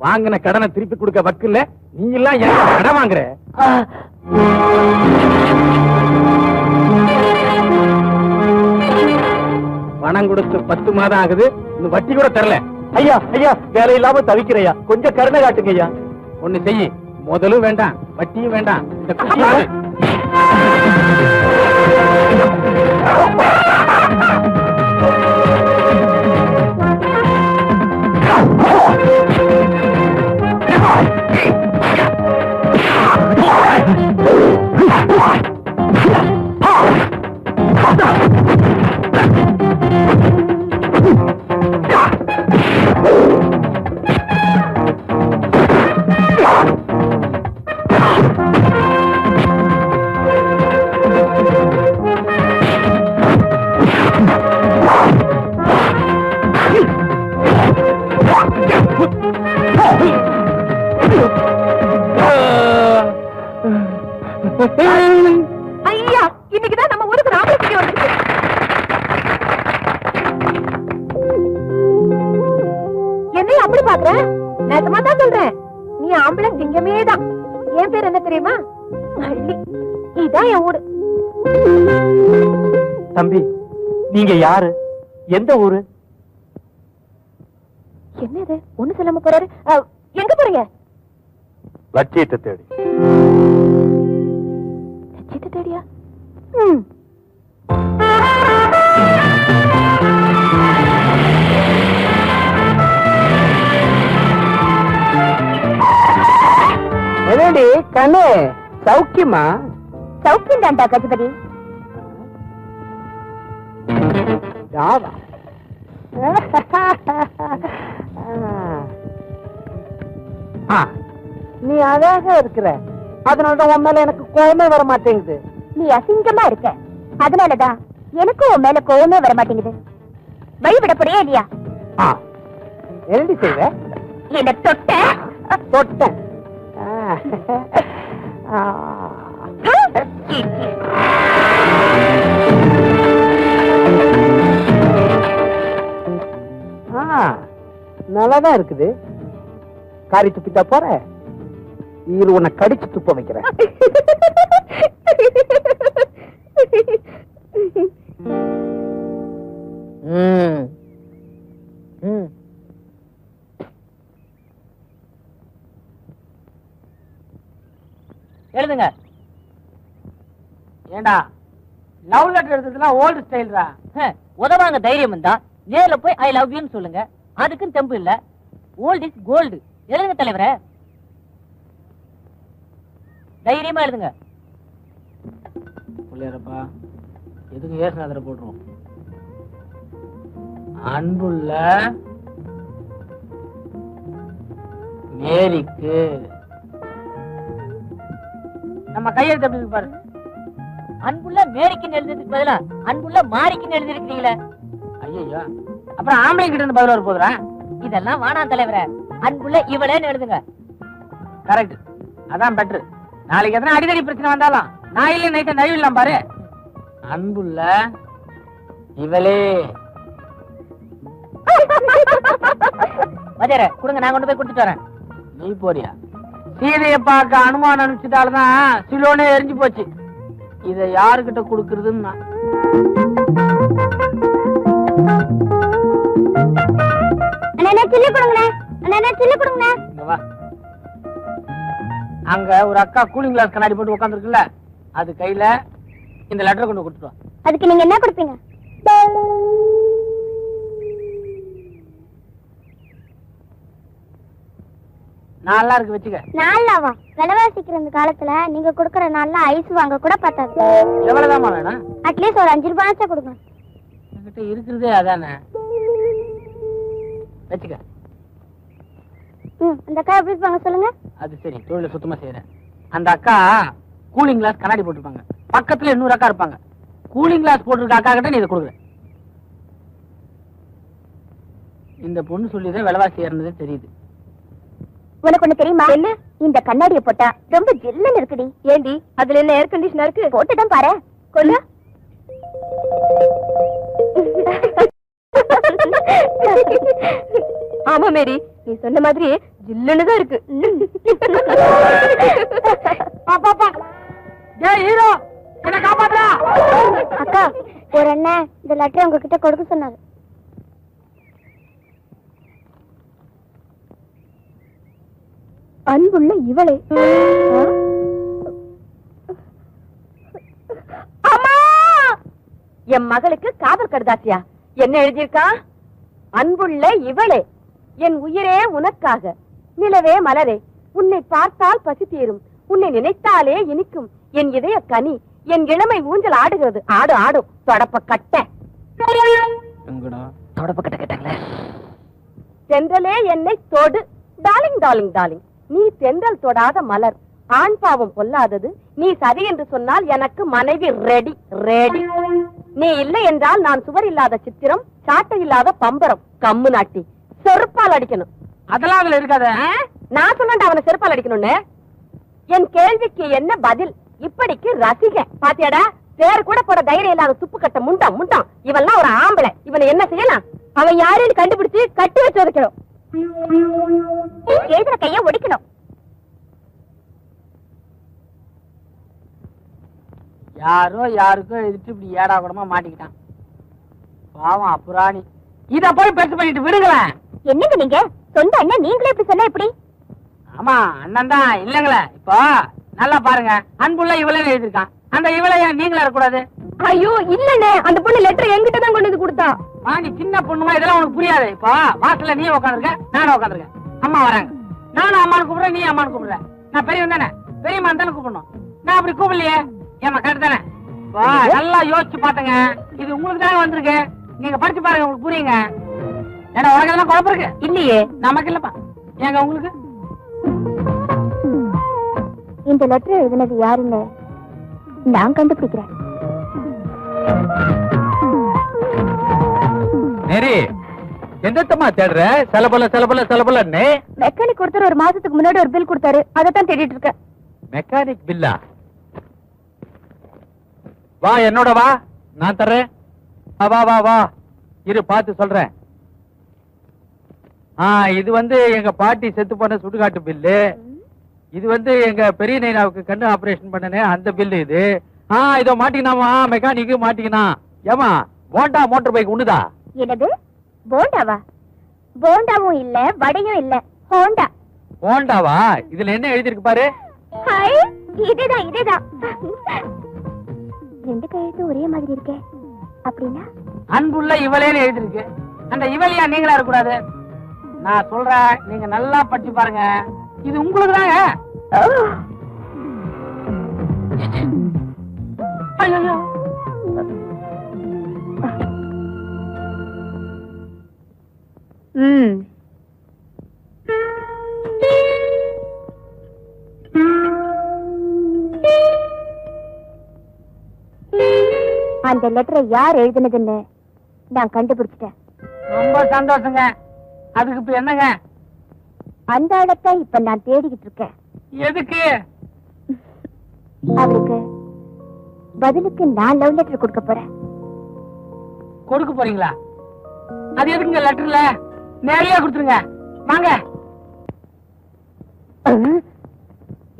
வாங்கின கடனை திருப்பி கொடுக்க வக்கில்ல நீ எல்லாம் ஏன் கடன் வாங்குற? பணம் கொடுத்து பத்து மாதம் ஆகுது இன்னும் வட்டி கூட தரல. ஐயா ஐயா வேலை இல்லாம தவிக்கிறையா கொஞ்சம் கருணை காட்டுங்க ஐயா ஒண்ணு செய்யி. முதலும் வேண்டாம் வட்டியும் வேண்டாம். இந்த தெரியுமா? வள்ளி இதான் என் ஊரு. தம்பி நீங்க யாரு? எந்த ஊரு? என்னது? ஒண்ணு சொல்லாம போறாரு. எங்க போறீங்க? லட்சியத்தை தேடி. லட்சியத்தை தேடியா? ம். கண்ணு சௌக்கியமா? சௌக்கியம் தான்டா கஜபதி. ஆ, நீ அழகா இருக்கிற. அதனாலதான் உன் மேல எனக்கு கோவமே வர மாட்டேங்குது நீ அசிங்கமா இருக்க. அதனாலதான் எனக்கும் உன் மேல கோவமே வர மாட்டேங்குது வழி விட போறியா இல்லையா? ஆ, என்னடி செய்வ? என்ன தொட்ட. ஆ, நல்லாதான் இருக்குது. காரி துப்பிட்டா போற? இரு உன்னை கடிச்சு துப்ப வைக்கிறேன். ம். எழுதுங்க. ஏண்டா? லவ் லெட்டர் எழுதுறதுலாம் ஓல்டு ஸ்டைல்ரா உதவாங்க தைரியம் இருந்தா நேர்ல போய் ஐ லவ் யூன்னு சொல்லுங்க. அதுக்கும் தெம்பு இல்ல. ஓல்ட் இஸ் கோல்டு எழுதுங்க தலைவரே. தைரியமா எழுதுங்க. பிள்ளையாரப்பா எதுக்கு ஏசுநாதரை போட்டுருவோம் அன்புள்ள மேரிக்கு நம்ம கையெழுத்து எப்படி பாரு. அன்புள்ள மேரிக்குன்னு எழுதுறதுக்கு பதிலா அன்புள்ள மாரிக்குன்னு எழுதிருக்கீங்களே ஐயோ அப்புறம் ஆம்பளை கிட்ட இருந்து பதில் வர போதுரா இதெல்லாம் வானாம் தலைவரே. அன்புள்ள இவளேன்னு எழுதுங்க. கரெக்ட் அதான் பெட்ரு நாளைக்கு எத்தனை அடிக்கடி பிரச்சனை வந்தாலும் நான் இல்லை நைட்டு நழுவிடலாம் பாரு. அன்புள்ள இவளே. மதியார கொடுங்க நான் கொண்டு போய் கொடுத்துட்டு வரேன். நீ போறியா? சீதைய பார்க்க அனுமானம் அனுப்பிச்சதாலதான் சிலோனே எரிஞ்சு போச்சு. இத யாருகிட்ட கொடுக்கறதுன்னு? அங்க ஒரு அக்கா கூலிங் கிளாஸ் கண்ணாடி போட்டு உட்காந்துருக்குல்ல அது கையில இந்த லெட்டர் கொண்டு கொடுத்துட்டு வா. அதுக்கு நீங்க என்ன கொடுப்பீங்க? நல்லா இருக்கு வச்சுக்க. நாலாவா விலைவாசிக்கிற இந்த காலத்துல நீங்க கொடுக்கற நாள்ல ஐஸ் வாங்க கூட பத்தாது. எவ்வளவுதாம்மா வேணும்? அட்லீஸ்ட் ஒரு அஞ்சு ரூபாய் கொடுங்க. என்கிட்ட இருக்கிறதே அதானே? வச்சுக்க. ம் இந்த அக்கா எப்படி இருப்பாங்க சொல்லுங்க. அது சரி தொழில சுத்தமா செய்யறேன் அந்த அக்கா கூலிங் கிளாஸ் கண்ணாடி போட்டிருப்பாங்க. பக்கத்துல இன்னொரு அக்கா இருப்பாங்க. கூலிங் கிளாஸ் போட்டிருக்க அக்கா கிட்ட நீ இதை கொடுக்குற இந்த பொண்ணு சொல்லிதான் விலைவாசி ஏறினதே தெரியுது. உனக்கு ஒண்ணு தெரியுமா? என்ன? இந்த கண்ணாடியை போட்டா ரொம்ப ஜில்லுன்னு இருக்குடி. ஏண்டி? அதுல என்ன ஏர் கண்டிஷனர் இருக்கு? போட்டுதான் பாரு. கொள்ளு ஆமா மேரி. நீ சொன்ன மாதிரி ஜில்லுன்னு தான் இருக்கு. ஹீரோ என்ன காப்பாத்தா அக்கா. ஒரு அண்ணன் இந்த லெட்டர் உங்ககிட்ட கொடுக்க சொன்னாரு. அன்புள்ள இவளே. அம்மா! என் மகளுக்கு காதல் கடுதாசியா என்ன எழுதியிருக்கா? அன்புள்ள இவளே. என் உயிரே உனக்காக. நிலவே மலரே. உன்னை பார்த்தால் பசி தீரும். உன்னை நினைத்தாலே இனிக்கும். என் இதய கனி. என் இளமை ஊஞ்சல் ஆடுகிறது. ஆடு ஆடும் தொடப்ப கட்ட. தொடப்ப கட்ட கேட்டாங்களே. தென்றலே என்னை தொடு. டார்லிங் டார்லிங் டார்லிங் நீ தென்றல் தொடாத மலர். ஆண் பாவம் பொல்லாதது. நீ சரி என்று சொன்னால் எனக்கு மனைவி ரெடி ரெடி. நீ இல்லை என்றால் நான் சுவர் இல்லாத சித்திரம் சாட்டை இல்லாத பம்பரம். கம்மு நாட்டி செருப்பால் அடிக்கணும். அதெல்லாம் அதுல இருக்காத? நான் சொன்னேன்டா அவனை செருப்பால் அடிக்கணும்னு. என் கேள்விக்கு என்ன பதில்? இப்படிக்கு ரசிக பாத்தியாடா? பேர் கூட போட தைரியம் இல்லாத துப்பு கட்ட முண்டம் முண்டம். இவன்லாம் ஒரு ஆம்பளை. இவனை என்ன செய்யலாம்? அவன் யாருன்னு கண்டுபிடிச்சு கட்டி வச்சு வைக்கணும் எழுதுற கைய ஒடிக்கணும். யாரோ யாருக்கோ எதிர்த்து இப்படி ஏடா கூடமா மாட்டிக்கிட்டான். பாவம் அப்புராணி இத போய் பெருசு பண்ணிட்டு விடுங்களேன் என்னங்க நீங்க? சொந்த அண்ணன் நீங்களே இப்படி சொன்னா எப்படி? ஆமா அண்ணன் தான் இல்லங்களே. இப்போ நல்லா பாருங்க. அன்புள்ள இவளே எழுதிருக்கான் அந்த இவளை ஏன் நீங்களே இருக்கக்கூடாது ஐயோ இல்லண்ணே. அந்த பொண்ணு லெட்டர் என்கிட்ட தான் கொண்டு வந்து கொடுத்தா. மா நீ சின்ன பொண்ணுமா? இதெல்லாம் உனக்கு புரியாது. இப்போ வாசல்ல நீ உட்காந்துருக்க நானும் உட்காந்துருக்கேன் அம்மா வராங்க. நானும் அம்மானு கூப்பிடுறேன் நீ அம்மானு கூப்பிடுற. நான் பெரியவன் தானே. பெரியம்மா தானே கூப்பிடணும். நான் அப்படி கூப்பிடலையே. ஏமா கரெக்ட் தானே? நல்லா யோசிச்சு பாத்துங்க. இது உங்களுக்கு தானே வந்திருக்கு. நீங்க படிச்சு பாருங்க உங்களுக்கு புரியுங்க. ஏன்னா உனக்கு எல்லாம் குழப்பம் இருக்கு? இல்லையே. நமக்கு இல்லப்பா. ஏங்க உங்களுக்கு? இந்த லெட்டர் எழுதினது யாருன்னு நான் கண்டுபிடிக்கிறேன். நேரி எந்தத்தம்மா தேடுற? செலபல செலபல செலபலன்னு? மெக்கானிக் ஒருத்தர் ஒரு மாசத்துக்கு முன்னாடி ஒரு பில் கொடுத்தாரு. அதை தான் தேடிட்டு இருக்கேன். மெக்கானிக் பில்லா வா என்னோட வா. நான் தர்றேன். வா, வா வா வா. இரு பார்த்து சொல்றேன். ஆ இது வந்து எங்க பாட்டி செத்து போன சுடுகாட்டு பில்லு இது வந்து எங்க பெரிய நைனாவுக்கு கண்ணு ஆபரேஷன் பண்ணனே அந்த பில்லு இது. ஆ இதோ மாட்டிக்கினாமா? மெக்கானிக்கு மாட்டிக்கினா. ஏமா போண்டா மோட்டார் பைக் உண்டுதா? என்னது? போண்டாவா போண்டாவும் இல்ல வடையும் இல்ல. ஹோண்டா போண்டாவா இதுல என்ன எழுதிருக்கு பாரு? ஹாய் இதேதான் இதேதான். ரெண்டு கையெழுத்து ஒரே மாதிரி இருக்கே. அப்படின்னா? அன்புள்ள இவளேன்னு எழுதிருக்கு அந்த இவளையா நீங்களா இருக்கக்கூடாது? நான் சொல்றேன் நீங்க நல்லா படிச்சு பாருங்க. இது உங்களுக்கு தாங்க ம். அந்த லெட்டரை யார் எழுதினதுன்னு நான் கண்டுபிடிச்சிட்டேன். ரொம்ப சந்தோஷங்க. அதுக்கு இப்ப என்னங்க? அந்த ஆளத்தை இப்ப நான் தேடிக்கிட்டு இருக்கேன். எதுக்கு? அவருக்கு பதிலுக்கு நான் லவ் லெட்டர் கொடுக்க போறேன். கொடுக்க போறீங்களா? அது எதுக்குங்க லெட்டர்ல நேரடியா கொடுத்துருங்க. வாங்க.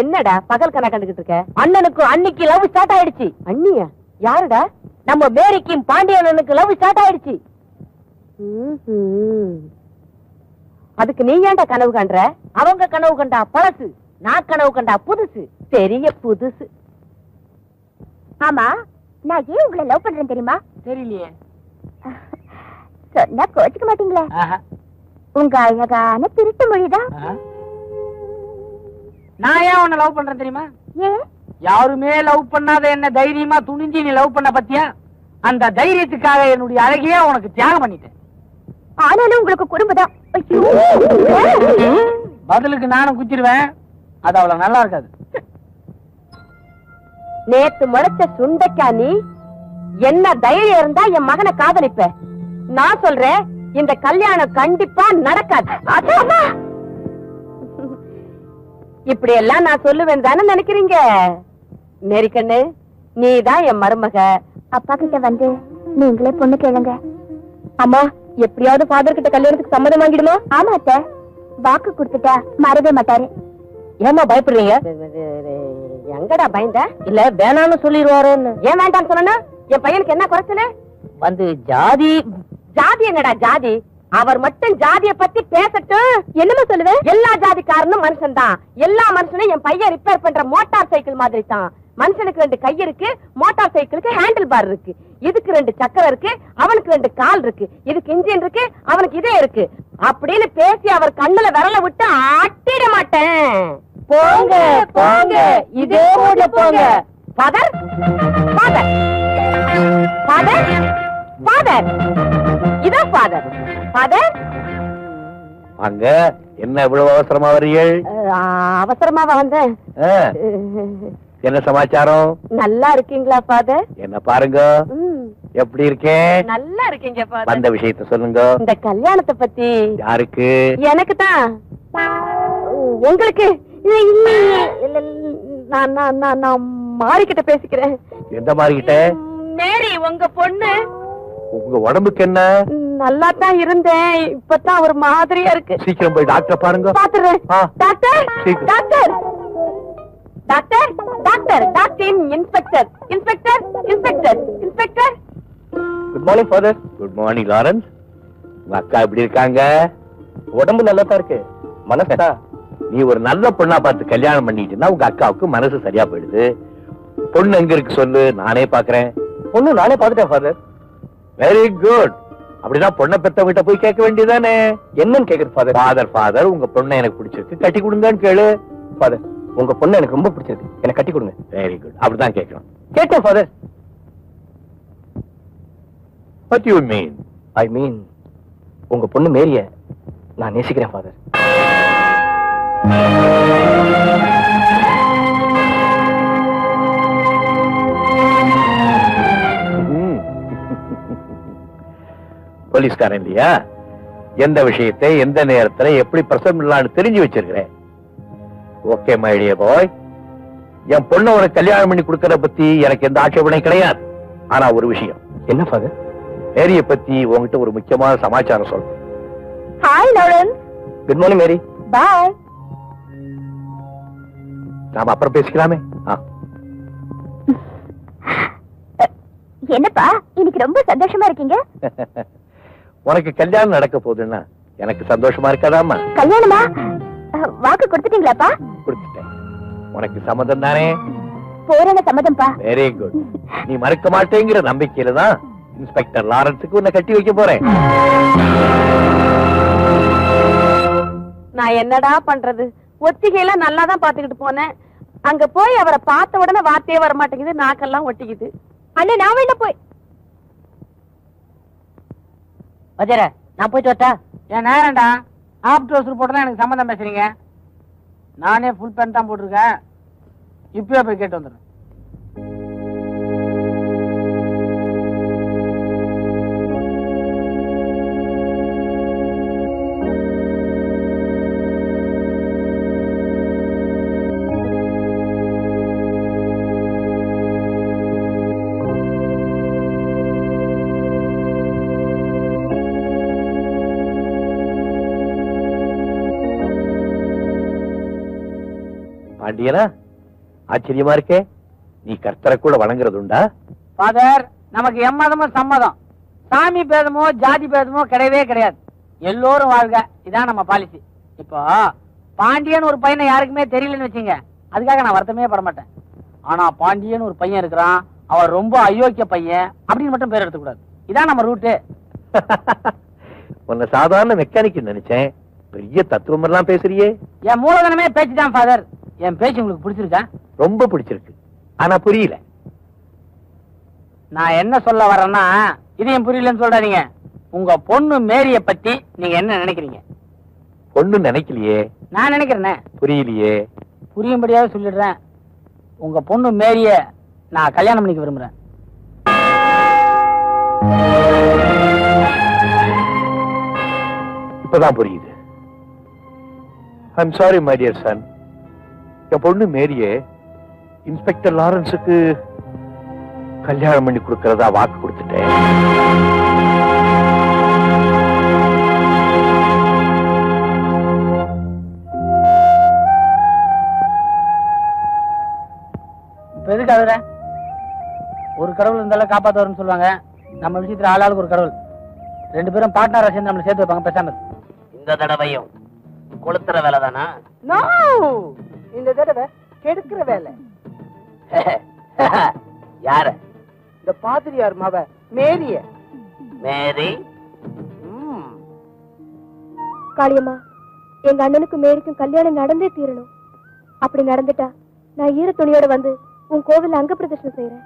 என்னடா பகல் கணக்கு கண்டுகிட்டு இருக்க? அண்ணனுக்கு அன்னைக்கு லவ் ஸ்டார்ட் ஆயிடுச்சு. அண்ணியா? யாருடா? நம்ம மேரிக்கும் பாண்டியண்ணனுக்கு லவ் ஸ்டார்ட் ஆயிடுச்சு. அதுக்கு நீ ஏன்டா கனவு கண்ற? அவங்க கனவு கண்டா பழசு. நான் கனவு கண்டா புதுசு. பெரிய புதுசு. ஆமா நான் ஏன் உங்களை லவ் பண்றேன் தெரியுமா? தெரியலையே. சொன்னா கோச்சுக்க மாட்டீங்களே. உங்க அழகான திருட்டு மொழிதான். நான் ஏன் உன்னை லவ் பண்றேன் தெரியுமா? ஏன்? யாருமே லவ் பண்ணாத என்ன தைரியமா துணிஞ்சு நீ லவ் பண்ண பத்தியா? அந்த தைரியத்துக்காக என்னுடைய அழகையே உனக்கு தியாகம் பண்ணிட்டேன். ஆனாலும் உங்களுக்கு குடும்பம் தான். பதிலுக்கு நானும் குச்சிருவேன் அது அவ்வளவு நல்லா இருக்காது. நேத்து முளைச்ச சுண்டைக்கா நீ? என்ன தைரியம் இருந்தா என் மகனை காதலிப்ப. நான் சொல்றேன் இந்த கல்யாணம் கண்டிப்பா நடக்காது. இப்படி எல்லாம் நான் சொல்லுவேன் தானே நினைக்கிறீங்க? மேரிக்கண்ணு நீதான் என் மருமக. அப்பா கிட்ட வந்து நீங்களே பொண்ணு கேளுங்க. அம்மா எப்படியாவது ஃபாதர் கிட்ட கல்யாணத்துக்கு சம்மதம் வாங்கிடுமா? ஆமா அத்தை. வாக்கு கொடுத்துட்டா மறவே மாட்டாரு. ஏமா பயப்படுறீங்க? எங்கடா பயந்த? இல்ல வேணாம்னு சொல்லிடுவாரோன்னு ஏன் வேண்டாம் சொன்னா என் பையனுக்கு என்ன குறைச்சல? வந்து ஜாதி. ஜாதி என்னடா ஜாதி? அவர் மட்டும் ஜாதிய பத்தி பேசட்டும் என்னமா சொல்லுவேன் எல்லா ஜாதிக்காரனும் மனுஷன் தான் எல்லா மனுஷனும் என் பையன் ரிப்பேர் பண்ற மோட்டார் சைக்கிள் மாதிரி தான் மனுஷனுக்கு ரெண்டு கை இருக்கு மோட்டார் சைக்கிளுக்கு ஹேண்டில் பார் இருக்கு. இதுக்கு ரெண்டு சக்கரம் இருக்கு அவனுக்கு ரெண்டு கால் இருக்கு. இதுக்கு இன்ஜின் இருக்கு அவனுக்கு இதே இருக்கு. அப்படின்னு பேசி அவர் கண்ணுல விரல விட்டு ஆட்டிட மாட்டேன். போங்க போங்க. இதே ஊர்ல போங்க. ஃபாதர் ஃபாதர் ஃபாதர் ஃபாதர் இதோ ஃபாதர் ஃபாதர் அங்க என்ன இவ்வளவு அவசரமா வரீர்கள் அவசரமாவா வந்தேன். என்ன சமாச்சாரம்? நல்லா இருக்கீங்களா ஃபாதர் என்ன பாருங்க. எப்படி இருக்கேன்? நல்லா இருக்கீங்க ஃபாதர் வந்த விஷயத்த சொல்லுங்க. இந்த கல்யாணத்தை பத்தி யாருக்கு? எனக்கு தான். உங்களுக்கு? நான் நான் நான் நான் மாறிக்கிட்ட பேசிக்கிறேன். எந்த மாதிரி கிட்ட மேரி உங்க பொண்ணு. உங்க உடம்புக்கு என்ன? நல்லா தான் இருந்தேன். இப்பதான் ஒரு மாதிரியா இருக்கு. சீக்கிரம் போய் டாக்டர் பாருங்க. பாத்துறேன். Doctor. Doctor! Doctor! Doctor! Doctor inspector. Inspector! Inspector! Inspector! Good morning father good morning Lawrence உங்க அக்கா எப்படி இருக்காங்க? உடம்பு நல்லா தான் இருக்கு. மனசா நீ ஒரு நல்ல பொண்ணா பார்த்து கல்யாணம் பண்ணிட்டுனா உங்க அக்காவுக்கு மனசு சரியா போயிடுது. பொண்ணு எங்க இருக்கு சொல்லு நானே பாக்குறேன். பொண்ணு நானே பாத்துட்டேன் ஃபாதர் வெரி குட் அப்படின்னா பொண்ணை பெத்த வீட்டை போய் கேட்க வேண்டியதானே என்னன்னு கேக்குறது ஃபாதர் ஃபாதர் ஃபாதர் உங்க பொண்ணை எனக்கு பிடிச்சிருக்கு. கட்டி கொடுங்கன்னு கேளு. ஃபாதர் உங்க பொண்ணு எனக்கு ரொம்ப பிடிச்சிருக்கு. எனக்கு கட்டி கொடுங்க. வெரி குட் அப்படிதான் கேட்கணும் கேட்டேன் father what you mean I mean உங்க பொண்ணு மேரிய நான் நேசிக்கிறேன் ஃபாதர் போலீஸ்காரன் இல்லையா? எந்த விஷயத்தை எந்த நேரத்துல எப்படி பண்ணலாம்னு தெரிஞ்சு வச்சிருக்கிறேன். ஓகே மை டியர் பாய் என் பொண்ணை கல்யாணம் பண்ணி கொடுக்கறத பத்தி எனக்கு எந்த ஆட்சேபனையும் கிடையாது. ஆனா ஒரு விஷயம். என்ன ஃபாதர் மேரிய பத்தி உன்கிட்ட ஒரு முக்கியமான சமாச்சாரம் hi Lawrence good morning Mary boy நாம அப்புறம் பேசிக்கலாமே. ஆ. என்னப்பா இன்னைக்கு ரொம்ப சந்தோஷமா இருக்கீங்க? உனக்கு கல்யாணம் நடக்க போகுதுன்னா எனக்கு சந்தோஷமா இருக்காதாம்மா. கல்யாணமா? வாக்கு கொடுத்துட்டீங்களாப்பா? கொடுத்துட்டேன். உனக்கு சம்மதம் தானே? பூரண சம்மதம்ப்பா. வெரி குட் நீ மறக்க மாட்டேங்கிற நம்பிக்கையில தான் இன்ஸ்பெக்டர் லாரன்ஸுக்கு உன்னை கட்டி வைக்க போறேன். நான் என்னடா பண்றது? ஒத்திகையில நல்லா தான் பாத்துக்கிட்டு போனேன். அங்க போய் அவரை பார்த்த உடனே வார்த்தையே வர மாட்டேங்குது நாக்கெல்லாம் ஒட்டிக்குது. அண்ணே நான் வேணா போய் வஜர நான் போயிட்டு வரட்டா? என் நேரம்டா ஆப் ட்ரோசர் போட்டு எனக்கு சம்மந்தம் பேசுறீங்க. நானே ஃபுல் பேண்ட் தான் போட்டிருக்கேன். இப்பயே போய் கேட்டு வந்துடுறேன். பாண்டியனா? ஆச்சரியமா இருக்கே. நீ கர்த்தரை கூட வணங்குறது உண்டா ஃபாதர் நமக்கு எம்மதமும் சம்மதம். சாமி பேதமோ ஜாதி பேதமோ கிடையவே கிடையாது. எல்லோரும் வாழ்க. இதான் நம்ம பாலிசி இப்போ பாண்டியன் ஒரு பையனை யாருக்குமே தெரியலன்னு வச்சுங்க. அதுக்காக நான் வருத்தமே பட மாட்டேன். ஆனா பாண்டியன் ஒரு பையன் இருக்கிறான். அவன் ரொம்ப அயோக்கிய பையன். அப்படின்னு மட்டும் பேர் எடுத்துக்கூடாது. இதான் நம்ம ரூட்டு உன்னை சாதாரண மெக்கானிக் நினைச்சேன். பெரிய தத்துவம் எல்லாம் பேசுறியே. என் மூலதனமே பேச்சு தான் ஃபாதர் என் பேச்சு உங்களுக்கு பிடிச்சிருக்கா? ரொம்ப பிடிச்சிருக்கு. ஆனா புரியல. நான் என்ன சொல்ல வரேன்னா இதையும் புரியலன்னு சொல்றாதீங்க. உங்க பொண்ணு மேரிய பத்தி நீங்க என்ன நினைக்கிறீங்க? பொண்ணு நினைக்கலையே. நான் நினைக்கிறேனே. புரியலையே. புரியும்படியாவது சொல்லிடுறேன். உங்க பொண்ணு மேரிய நான் கல்யாணம் பண்ணிக்க விரும்புறேன். இப்பதான் புரியுது. I'm sorry my dear son என் பொண்ணு மேரியே இன்ஸ்பெக்டர் லாரன்ஸுக்கு கல்யாணம் பண்ணி கொடுக்கறதா வாக்கு கொடுத்துட்டேன். எதுக்கு ஒரு கடவுள் இருந்தாலும் காப்பாத்துவார்னு சொல்லுவாங்க. நம்ம விஷயத்துல ஆளாளுக்கு ஒரு கடவுள். ரெண்டு பேரும் பாட்னர் சேர்ந்து நம்மள சேர்த்து வைப்பாங்க பேசாம இந்த தடவையும் கொளுத்துற வேலை தானா இந்த தடவை கெடுக்கிற வேலை. யார? இந்த பாதிரியார் மவ மேரிய. மேரி. காளியம்மா எங்க அண்ணனுக்கும் மேரிக்கும் கல்யாணம் நடந்தே தீரணும். அப்படி நடந்துட்டா நான் ஈர துணியோட வந்து உன் கோவில்ல அங்க பிரதர்ஷனம் செய்யறேன்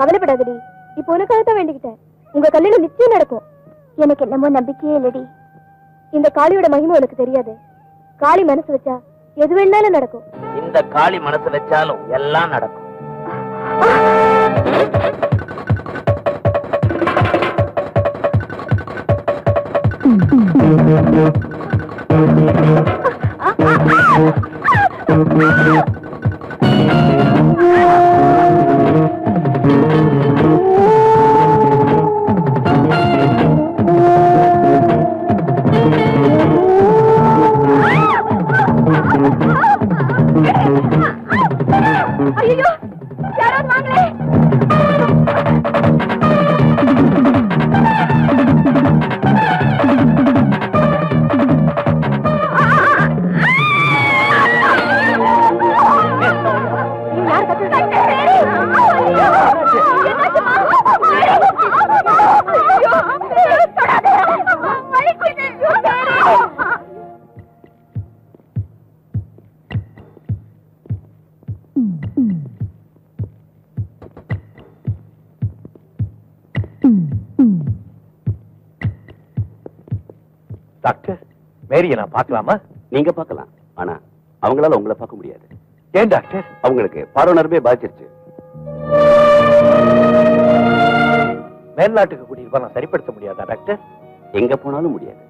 கவலைப்படாதடி. இப்போ உனக்காக தான் வேண்டிக்கிட்டேன். உங்க கல்யாணம் நிச்சயம் நடக்கும். எனக்கு என்னமோ நம்பிக்கையே இல்லடி. இந்த காளியோட மகிமை உனக்கு தெரியாது. காளி மனசு வச்சா எது வேணாலும் நடக்கும். இந்த காளி மனசு வச்சாலும் எல்லாம் நடக்கும். ஐயோ Thank you. மேரியை நான் பார்க்கலாமா? நீங்க பார்க்கலாம். ஆனா அவங்களால உங்களை பார்க்க முடியாது. ஏன் டாக்டர் அவங்களுக்கு பார்வை நரம்பே பாதிச்சிருச்சு. மேல்நாட்டுக்கு கூட்டிட்டு நான் சரிப்படுத்த முடியாதா டாக்டர்? எங்க போனாலும் முடியாது.